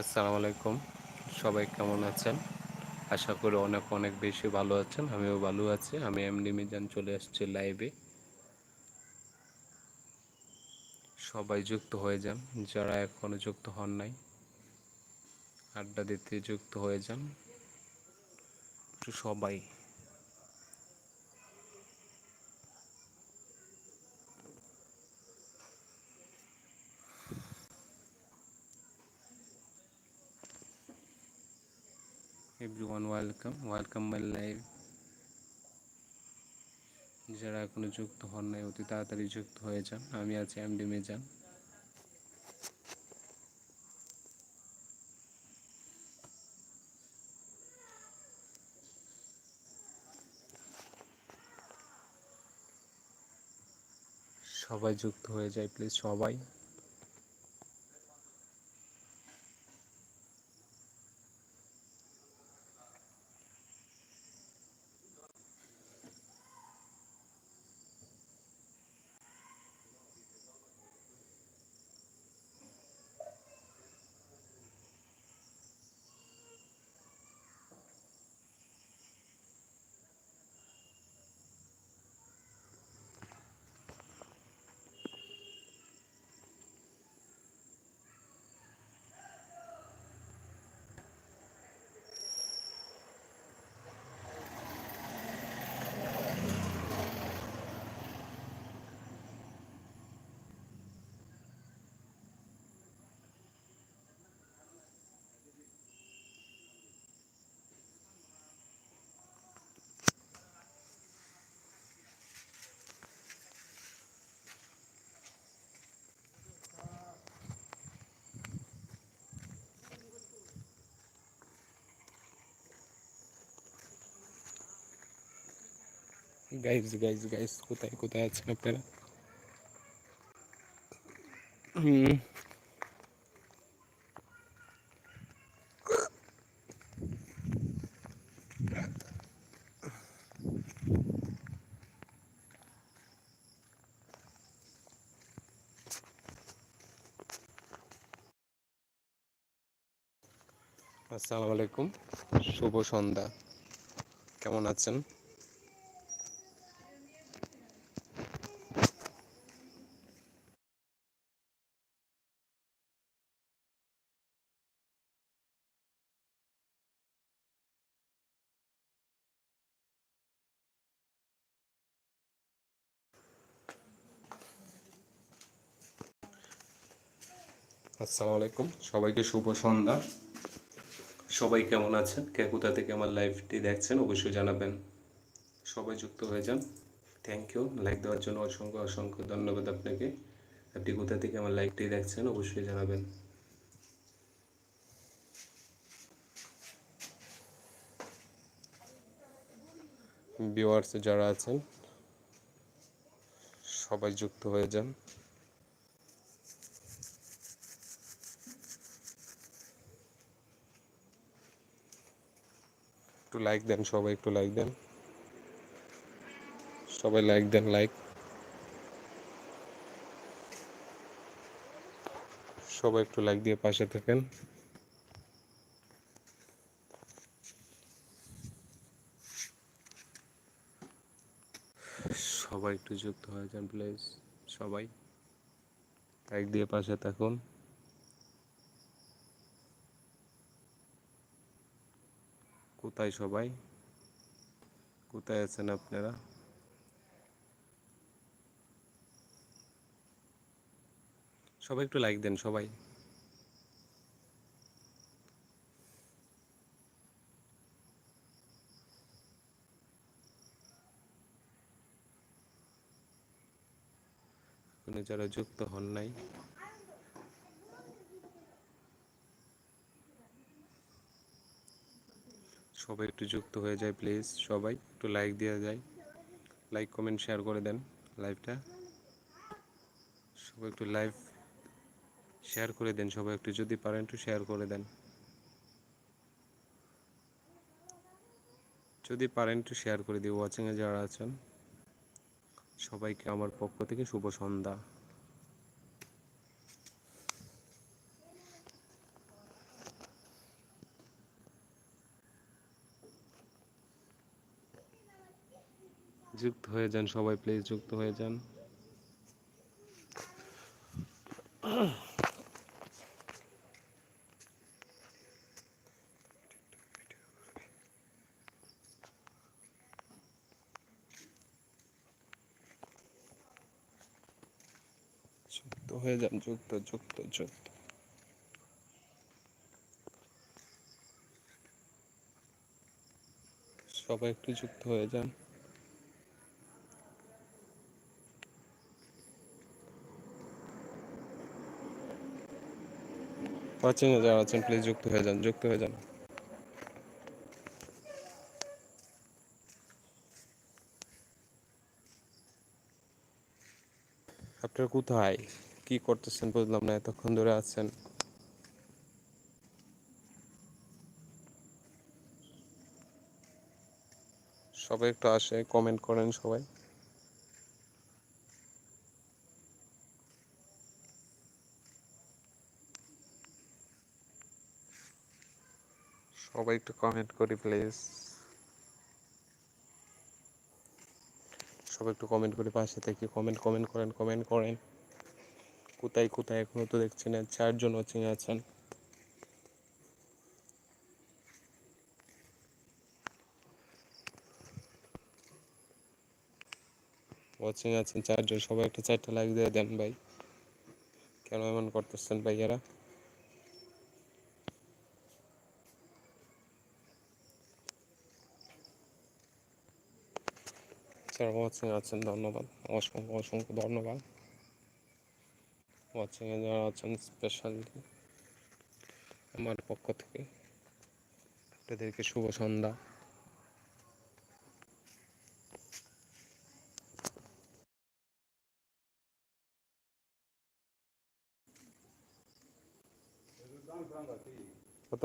আসসালামু আলাইকুম। সবাই কেমন আছেন? আশা করি অনেক অনেক বেশি ভালো আছেন। আমিও ভালো আছি। আমি এমনি মিজান চলে আসছি লাইভে সবাই যুক্ত হয়ে যান। যারা এখনও যুক্ত হন নাই, আড্ডা দিতে যুক্ত হয়ে যান। সবাই everyone welcome welcome my live যারা এখনও যুক্ত হন নাই, অতি তাড়াতাড়ি যুক্ত হয়ে যান। আমি আছি এমডি মিজান সবাই যুক্ত হয়ে যায় প্লিজ সবাই। গাইজ গাইজ গাইজ কোথায় কোথায় আছেন আপনারা? হুম। আসসালামু আলাইকুম। শুভ সন্ধ্যা। কেমন আছেন? আসসালামু আলাইকুম। সবাইকে শুভ সন্ধ্যা। সবাই কেমন আছেন? কে কোথা থেকে আমার লাইভটি দেখছেন অবশ্যই জানাবেন। সবাই যুক্ত হয়ে যান। থ্যাংক ইউ লাইক দেওয়ার জন্য অসংখ্য অসংখ্য ধন্যবাদ আপনাকে। আপনি কোথা থেকে আমার লাইভটি দেখছেন অবশ্যই জানাবেন। ভিউয়ার্স যারা আছেন, সবাই যুক্ত হয়ে যান। একটু লাইক দেন, সবাই একটু লাইক দেন। সবাই লাইক দেন লাইক সবাই একটু লাইক দিয়ে পাশে থাকেন। সবাই একটু যুক্ত হয়ে যান প্লিজ সবাই। লাইক দিয়ে পাশে থাকুন। কোথায় সবাই? কোথায় আছেন আপনারা? সবাই একটু লাইক দেন সবাই। যারা যুক্ত হন নাই সবাই একটু যুক্ত হয়ে যায় প্লিজ সবাই একটু লাইক দেওয়া যায়। লাইক কমেন্ট শেয়ার করে দেন লাইভটা সবাই একটু লাইভ শেয়ার করে দেন, সবাই একটু যদি পারেন একটু শেয়ার করে দেন। যদি পারেন একটু শেয়ার করে দিই ওয়াচিংয়ে যারা আছেন, সবাইকে আমার পক্ষ থেকে শুভ সন্ধ্যা। যুক্ত হয়ে যান, সবাই প্লিজ যুক্ত হয়ে যান। যুক্ত হয়ে যান, যুক্ত যুক্ত যুক্ত। সবাই একটু যুক্ত হয়ে যান। ওয়াচিং এ যারা আছেন প্লিজ যুক্ত হয়ে যান, যুক্ত হয়ে যান। আপনারা কোথায়? কি করতেছেন বুঝলাম না, এতক্ষণ ধরে আছেন। সবাই একটু আসে কমেন্ট করেন সবাই। সবাই একটু কমেন্ট করি প্লিজ সবাই একটু কমেন্ট করে পাশে থেকে। কমেন্ট কমেন্ট করেন কমেন্ট করেন। কোথায় কোথায় এখনও তো দেখছি না চারজন ওয়াচিং আছেন? ওয়াচিং আছেন চারজন। সবাই একটা চারটা লাইক দিয়ে দেন ভাই। কেন এমন করতেছেন ভাইয়ারা? যারা ওয়াচিং আছেন ধন্যবাদ অসংখ্য অসংখ্য ধন্যবাদ ওয়াচিংয়ে যারা আছেন স্পেশালি আমার পক্ষ থেকে আপনাদেরকে শুভ সন্ধ্যা কত